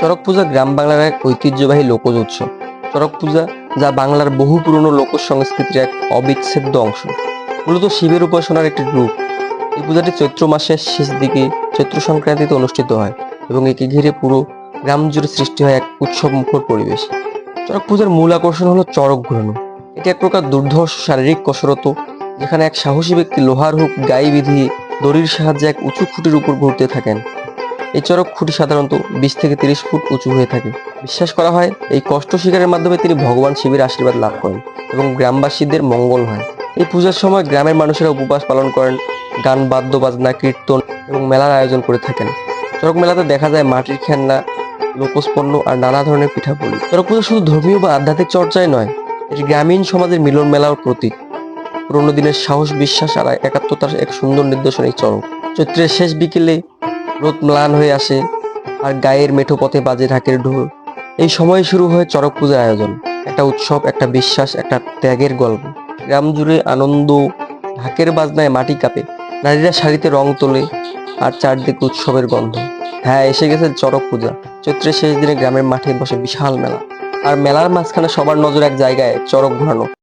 চড়ক পূজা গ্রাম বাংলার এক ঐতিহ্যবাহী লোকজ উৎসব। চড়ক পূজা যা বাংলার বহু পুরনো লোক সংস্কৃতির এক অবিচ্ছেদ্য অংশ। মূলত শিবের উপাসনার একটি রূপ। এই পূজাটি চৈত্র মাসের শেষ দিকে চৈত্র সংক্রান্তিতে অনুষ্ঠিত হয় এবং একে ঘিরে পুরো গ্রাম জুড়ে সৃষ্টি হয় এক উৎসব মুখর পরিবেশ। চড়ক পূজার মূল আকর্ষণ হলো চড়ক ঘোরানো। এটি এক প্রকার দুর্ধর্ষ শারীরিক কসরত যেখানে এক সাহসী ব্যক্তি লোহার হুক, গায়ে বিধিয়ে দড়ির সাহায্যে এক উঁচু খুঁটির উপর ঘুরতে থাকেন। এই চড়ক খুঁটি সাধারণত বিশ থেকে তিরিশ ফুট উঁচু হয়ে থাকে। বিশ্বাস করা হয়, এই কষ্ট শিকারের মাধ্যমে তিনি ভগবান শিবের আশীর্বাদ লাভ করেন এবং গ্রামবাসীদের মঙ্গল হয়। এই পূজার সময় গ্রামের মানুষেরা উপবাস পালন করেন, গান বাদ্য বাজনা কীর্তন এবং মেলার আয়োজন করে থাকেন। চড়ক মেলাতে দেখা যায় মাটির খেলনা লোকস্পন্ন আর নানা ধরনের পিঠাপুলি চড়ক পূজা শুধু ধর্মীয় বা আধ্যাত্মিক চর্চাই নয়, এটি গ্রামীণ সমাজের মিলন মেলার প্রতীক। পুরোনো দিনের সাহস, বিশ্বাস আর একাত্মতার এক সুন্দর নিদর্শন এই চড়ক। চৈত্রের শেষ বিকেলে রোদ ম্লান হয়ে আসে আর গায়ের মেঠো পথে বাজে ঢাকের ঢোল। এই সময় শুরু হয় চড়ক পূজার আয়োজন। একটা উৎসব, একটা বিশ্বাস, একটা ত্যাগের গল্প। গ্রাম জুড়ে আনন্দ ঢাকের বাজনায় মাটি কাঁপে। নারীরা শাড়িতে রং তোলে আর চারদিকে উৎসবের গন্ধ। হ্যাঁ এসে গেছে চড়ক পূজা। চৈত্রের শেষ দিনে গ্রামের মাঠে বসে বিশাল মেলা। আর মেলার মাঝখানে সবার নজর এক জায়গায়, চড়ক ঘোরানো।